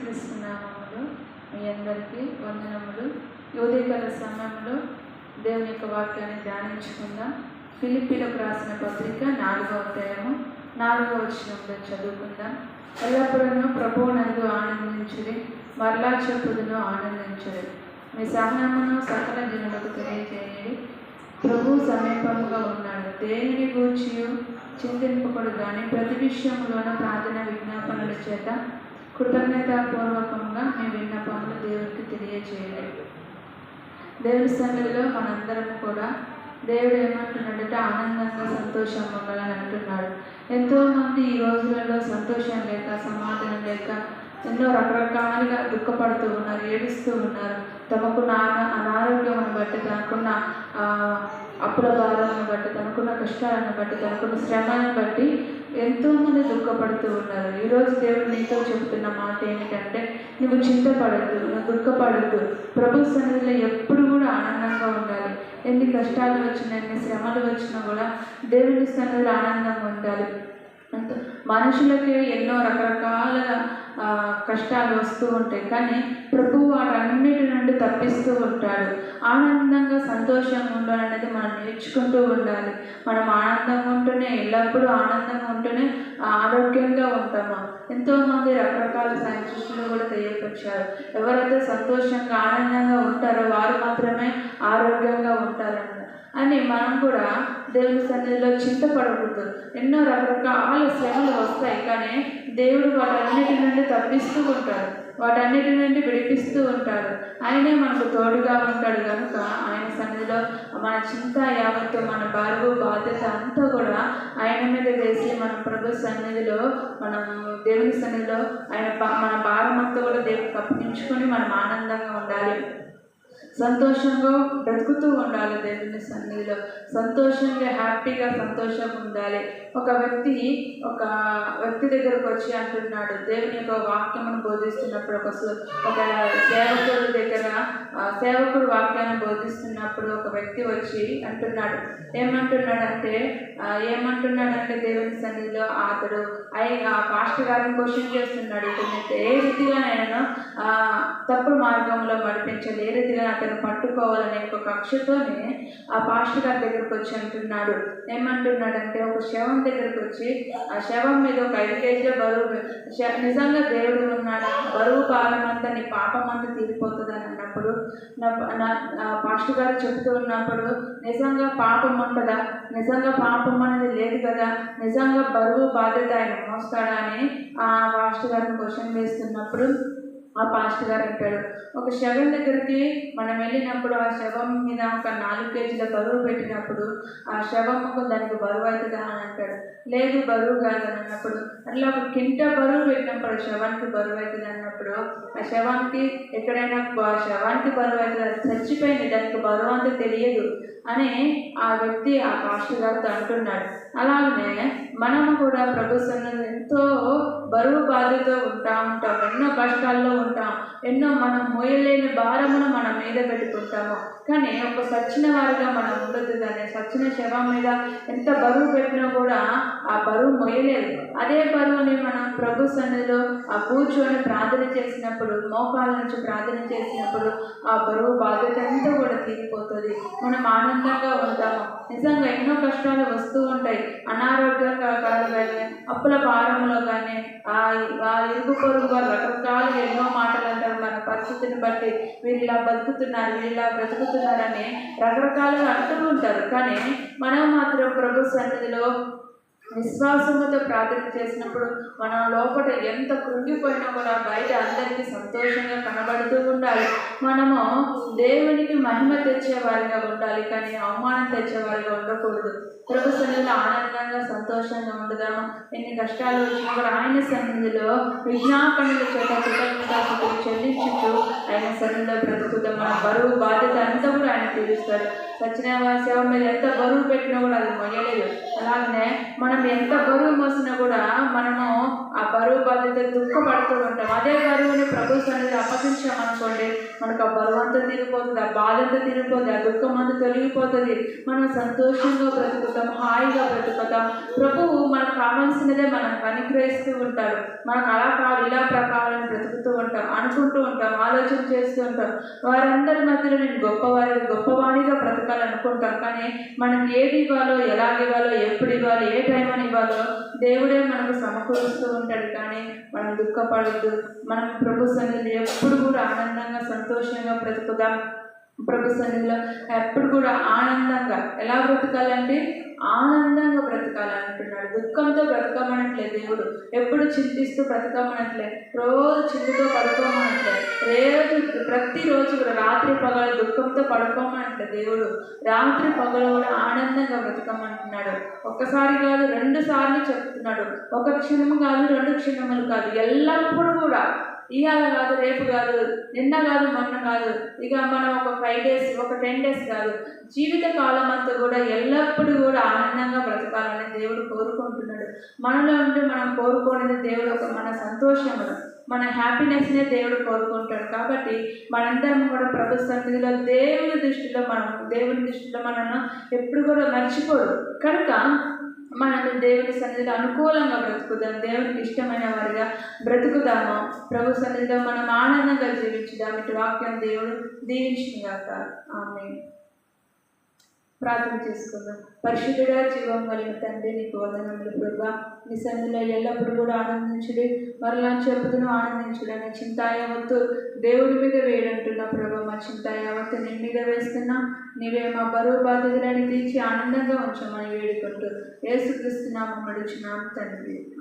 యేసుక్రీస్తు నామములు మీ అందరికీ వందనములు. ఉదయకాల సమయంలో దేవుని యొక్క వాక్యాన్ని ధ్యానించుకుందాం. ఫిలిప్పీలకు రాసిన పత్రిక నాలుగో అధ్యాయము నాలుగో వచనంలో చదువుకుందాం. ఎల్లప్పుడూ ప్రభువునందు ఆనందించుడి మరలా చెప్పుదును ఆనందించుడి. మీ సహనమును సకల జనులకు తెలియజేయండి ప్రభు సమీపముగా ఉన్నాడు. దేనిని గూర్చి చింతింపకూడదు కానీ ప్రతి విషయంలోనూ ప్రార్థన విజ్ఞాపనల చేత కృతజ్ఞతాపూర్వకంగా మీ విన్నపములు దేవుడికి తెలియజేయాలి దేవుడి సన్నిధిలో మనందరం కూడా దేవుడు ఏమంటున్నాడంటే ఆనందంగా సంతోషం ఉండాలని అంటున్నాడు. ఎంతోమంది ఈ రోజులలో సంతోషం లేక సమాధానం లేక ఎన్నో రకరకాలుగా దుఃఖపడుతూ ఉన్నారు ఏడుస్తూ ఉన్నారు. తమకు నా అనారోగ్యం బట్టి తనకున్న అప్పుల భారాలను బట్టి తనకున్న కష్టాలను బట్టి తనకున్న శ్రమను బట్టి ఎంతోమంది దుఃఖపడుతూ ఉన్నారు. ఈరోజు దేవుడు నీతో చెబుతున్న మాట ఏంటంటే నువ్వు చింతపడద్దు నువ్వు దుఃఖపడద్దు. ప్రభు సన్నిధిలో ఎప్పుడు కూడా ఆనందంగా ఉండాలి. ఎన్ని కష్టాలు వచ్చినా ఎన్ని శ్రమలు వచ్చినా కూడా దేవుని సన్నిధిలో ఆనందంగా ఉండాలి. అంత మనుషులకి ఎన్నో రకరకాల కష్టాలు వస్తూ ఉంటాయి. కానీ ప్రభు వాటన్నిటి నుండి తప్పిస్తూ ఉంటాడు. ఆనందంగా సంతోషంగా ఉండాలనేది మనం నేర్చుకుంటూ ఉండాలి. మనం ఆనందంగా ఉంటూనే ఎల్లప్పుడూ ఆనందంగా ఉంటూనే ఆరోగ్యంగా ఉంటాము? ఎంతోమంది రకరకాల సైంటిస్టులు కూడా తెలియపరిచారు. ఎవరైతే సంతోషంగా ఆనందంగా ఉంటారో వారు మాత్రమే ఆరోగ్యంగా ఉంటారని అని మనం కూడా దేవుని సన్నిధిలో చింతపడకూడదు. ఎన్నో రకరకాల శ్రమలు వస్తాయి కానీ దేవుడు వాటన్నిటి నుండి తప్పిస్తూ ఉంటాడు. వాటన్నిటి నుండి విడిపిస్తూ ఉంటాడు. ఆయనే మనకు తోడుగా ఉంటాడు కనుక ఆయన సన్నిధిలో మన చింత యావత్తు మన బరువు బాధ్యత అంతా కూడా ఆయన మీద వేసి మన ప్రభు సన్నిధిలో మనం దేవుని సన్నిధిలో ఆయన మన భారం అంతా కూడా దేవుడికి అప్పగించుకొని మనం ఆనందంగా ఉండాలి. సంతోషంగా బ్రతుకుతూ ఉండాలి దేవుని సన్నిధిలో. సంతోషంగా హ్యాపీగా సంతోషంగా ఉండాలి. ఒక వ్యక్తి ఒక వ్యక్తి దగ్గరకు వచ్చి అంటున్నాడు దేవుని యొక్క వాక్యమును బోధిస్తున్నప్పుడు ఒక సు- ఒక సేవకుడి దగ్గర సేవకుడు వాక్యాన్ని బోధిస్తున్నప్పుడు ఒక వ్యక్తి వచ్చి అంటున్నాడు. ఏమంటున్నాడంటే ఏమంటున్నాడంటే దేవుని సన్నిధిలో అతడు అయ్యి ఆ పాస్టర్ గారిని క్వశ్చన్ చేస్తున్నాడు. ఇతను ఏ రీతిగా నేను తప్పు మార్గంలో నడిపించాలి ఏ రీతిగా అతను పట్టుకోవాలనే ఒక కక్షతోనే ఆ పాస్టర్ గారి దగ్గరకు వచ్చి అంటున్నాడు. ఏమంటున్నాడంటే ఒక శవం దగ్గరకు వచ్చి ఆ శవం మీద ఒక ఐదు కేజీల బరువు నిజంగా దేవుడు ఉన్నాడు? బరువు భారం అంతా నీ పాపం అంతా తీరిపోతుంది అని అన్నప్పుడు నా పాస్టర్ గారు చెప్తూ ఉన్నప్పుడు నిజంగా పాపం ఉంటుందా? నిజంగా పాపం అనేది లేదు కదా? నిజంగా బరువు బాధ్యత ఆయన మోస్తాడా అని ఆ పాస్టర్ గారిని క్వశ్చన్ వేస్తున్నప్పుడు ఆ పాస్టర్ గారు అంటాడు ఒక శవం దగ్గరికి మనం వెళ్ళినప్పుడు ఆ శవం మీద ఒక నాలుగు కేజీల బరువు పెట్టినప్పుడు ఆ శవముకు దానికి బరువు అవుతుందా అని అంటాడు. లేదు బరువు కాదని అన్నప్పుడు అట్లా ఒక కింట బరువు పెట్టినప్పుడు శవానికి బరువు అవుతుంది అన్నప్పుడు ఆ శవానికి ఎక్కడైనా బ- శవానికి బరువు అవుతుంది? అది చచ్చిపోయింది దానికి బరువు అంతా తెలియదు అని ఆ వ్యక్తి ఆ పాస్టర్ గారితో అంటున్నాడు. అలాగనే మనము కూడా ప్రభు ఎంతో బరువు బాధతో ఉంటా ఉంటాం. ఎన్నో కష్టాల్లో అనుకుంటాం ఎన్నో మనం మోయలేని భారమును మన మీద పెట్టుకుంటాము. కానీ ఒక సచ్చిన వారిగా మనం ఉండదు కానీ సచ్చిన శవం మీద ఎంత బరువు పెట్టినా కూడా ఆ బరువు మొయ్యలేదు అదే బరువుని మనం ప్రభు సన్నిధిలో ఆ కూర్చొని ప్రార్థన చేసినప్పుడు మోకాల నుంచి ప్రార్థన చేసినప్పుడు ఆ బరువు బాధ్యత అంతా కూడా తీరిపోతుంది. మనం ఆనందంగా ఉంటాము. నిజంగా ఎన్నో కష్టాలు వస్తూ ఉంటాయి. అనారోగ్యంగా కానీ అప్పుల భారంలో కానీ ఆ ఆ ఇరుగు పొరుగు రకరకాల రకరకాలుగా ఎన్నో మాటలు అంటారు మన పరిస్థితిని బట్టి వీళ్ళు ఇలా బతుకుతున్నారు వీళ్ళు ఇలా బ్రతుకుతున్నారని రకరకాలుగా అంటూ ఉంటారు. కానీ మనం మాత్రం ప్రభు సన్నిధిలో విశ్వాసముతో ప్రార్థన చేసినప్పుడు మనం లోపల ఎంత కృంగిపోయినా కూడా బయట అందరికీ సంతోషంగా కనబడుతూ ఉండాలి. మనము దేవునికి మహిమ తెచ్చేవారిగా ఉండాలి కానీ అవమానం తెచ్చేవారిగా ఉండకూడదు. ప్రభు సన్నిధిలో ఆనందంగా సంతోషంగా ఉండదాము? ఎన్ని కష్టాలు వచ్చినా కూడా ఆయన సన్నిధిలో విజ్ఞాపనల చేత కృతజ్ఞతలు చెల్లించుతూ ఆయన సన్నిధిలో బ్రతుకుతాం. మన బరువు బాధ్యత అంతా కూడా ఆయన తీరుస్తాడు సత్యనారాయణ సేవ మీద ఎంత బరువు పెట్టినా కూడా అది మొయ్యలేదు అలాగనే మనం ఎంత బరువు మోసినా కూడా మనము ఆ బరువు బాధ్యత దుఃఖపడుతూ ఉంటాం అదే బరువుని ప్రభు సన్నిధి అప్పగించామనుకోండి మనకు ఆ బరువు అంతా తిరిగిపోతుంది ఆ బాధ అంతా తిరిగిపోతుంది ఆ దుఃఖం అంతా తొలగిపోతుంది. మనం సంతోషంగా బ్రతుకుతాం హాయిగా బ్రతుకుతాం. ప్రభువు మనకు కావాల్సినదే మనకు అనుగ్రహిస్తూ ఉంటాడు మనకు అలా కాదు ఇలా ప్రకారం బ్రతుకుతూ ఉంటాం అనుకుంటూ ఉంటాం ఆలోచన చేస్తూ ఉంటాం. వారందరి మధ్యలో నేను గొప్పవారి గొప్పవాణిగా బ్రతకాలనుకుంటాం కానీ మనం ఏది ఇవ్వాలో ఎలా ఇవ్వాలో ఎప్పుడు ఇవ్వాలో ఏ టైం అని ఇవ్వాలో దేవుడే మనకు సమకూరుస్తూ ఉంటాడు కానీ మనం దుఃఖపడద్దు. మనం ప్రభు సన్నిధిలో ఎప్పుడు కూడా ఆనందంగా సంతోషంగా బ్రతుకుదాం. ప్రభు సన్నిధిలో ఎప్పుడు కూడా ఆనందంగా ఎలా బ్రతకాలంటే ఆనందంగా బ్రతకాలంటున్నాడు దుఃఖంతో బ్రతకమనట్లేదు దేవుడు. ఎప్పుడు చింతిస్తూ బ్రతకమనట్లేదు రోజు చింతతో పడుకోమనట్లే. రోజు ప్రతిరోజు కూడా రాత్రి పగలు దుఃఖంతో పడుకోమనట్లే దేవుడు. రాత్రి పగలు కూడా ఆనందంగా బ్రతకమంటున్నాడు ఒక్కసారి కాదు రెండు సార్లు చెప్తున్నాడు. ఒక క్షణము కాదు రెండు క్షణములు కాదు. ఎల్లప్పుడూ కూడా. ఇవాళ కాదు రేపు కాదు నిన్న కాదు మొన్న కాదు. ఇక మనం ఒక ఫైవ్ డేస్ ఒక టెన్ డేస్ కాదు. జీవిత కాలం అంతా కూడా ఎల్లప్పుడూ కూడా ఆనందంగా బ్రతకాలని దేవుడు కోరుకుంటున్నాడు. మనలో ఉంటే మనం కోరుకునేది దేవుడు ఒక మన సంతోషమును మన హ్యాపీనెస్నే దేవుడు కోరుకుంటాడు కాబట్టి మనందరం కూడా ప్రభు సన్నిధిలో దేవుని దృష్టిలో మనం దేవుని దృష్టిలో మనల్ని ఎప్పుడు కూడా మర్చిపోడు. కనుక మనం దేవుని సన్నిధిలో అనుకూలంగా బ్రతుకుదాం దేవునికి ఇష్టమైన వారిగా బ్రతుకుదాము. ప్రభు సన్నిధిలో మనం ఆనందంగా జీవించుదాం. ఇటు వాక్యం దేవుడు దీవించినగాక ఆమె ప్రార్థన చేసుకుందాం. పరిశుద్ధుడా జీవం కలిగిన తండ్రి నీకు వందనములు ప్రభా. నీ సన్నిధిలో ఎల్లప్పుడూ కూడా ఆనందించుడి మరలా చెప్పుదును ఆనందించుడని అనే చింతాయావత్తు దేవుడి మీద వేయడంటున్నా ప్రభా మా చింతాయావత్తు నీ మీద వేస్తున్నా. నీవే మా బరువు బాధ్యతలని తీర్చి ఆనందంగా ఉంచమని వేడుకుంటూ ఏసుక్రీస్తున్నాము నడుచున్నాము తండ్రి.